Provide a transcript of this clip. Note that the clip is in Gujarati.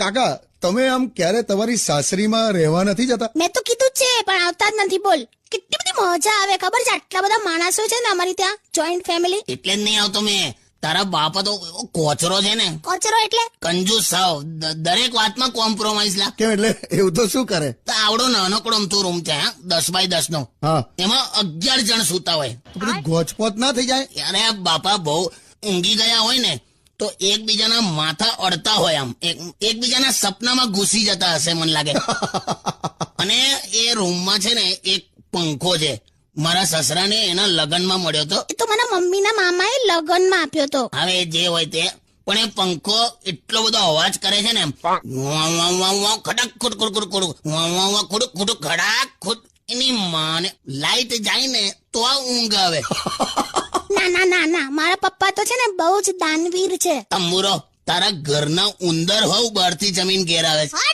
કાકા તમે આમ ક્યારે તમારી સાસરીમાં રહેવા નથી જતા? મેં તો કીધું છે પણ આવતા જ નથી બોલ. કેટલી બધી મજા આવે ખબર છે? આટલા બધા માણસો છે ને અમારી ત્યાં જોઈન્ટ ફેમિલી એટલે જ નહીં આવતો મેં. તારા બાપા તો કોચરો છે ને. કોચરો એટલે? કંજૂસ સાવ દરેક વાતમાં કોમ્પ્રોમાઇઝ લા કેમ એટલે? એવું તો શું કરે? તો આવડો નાનકડો અમથો રૂમ છે હા? દસ બાય દસ નો. હા. એમાં અગિયાર જણ સૂતા હોય. ગોચપોત ગોચપોચ ના થઈ જાય? અરે આ બાપા બહુ ઊંઘી ગયા હોય ને તો એકબીજાના માથા અડતા હોય આમ. એકબીજાના સપનામાં ઘૂસી જતા હશે મને લાગે. અને એ રૂમમાં છે ને એક પંખો છે. મારા સસરાને એના લગ્નમાં મળ્યો તો. એ તો મારા મમ્મીના મામાએ લગ્નમાં આપ્યો તો. હવે જે હોય તે. પણ એ પંખો એટલો બધો અવાજ કરે છે ને એમ. ખડક ખુડ ખુડ ખુડ ખુડ. ખુડ ખુડ ખડાક ખુડ. એની માને લાઈટ જાય ને તો આ ઊંઘ આવે. ના ના ના ના. મારા પપ્પા તો છે ને બહુ જ દાનવીર છે. તંબુરો તારા ઘરના ઉંદર હોવ બહારથી જમીન ઘેરાવે છે!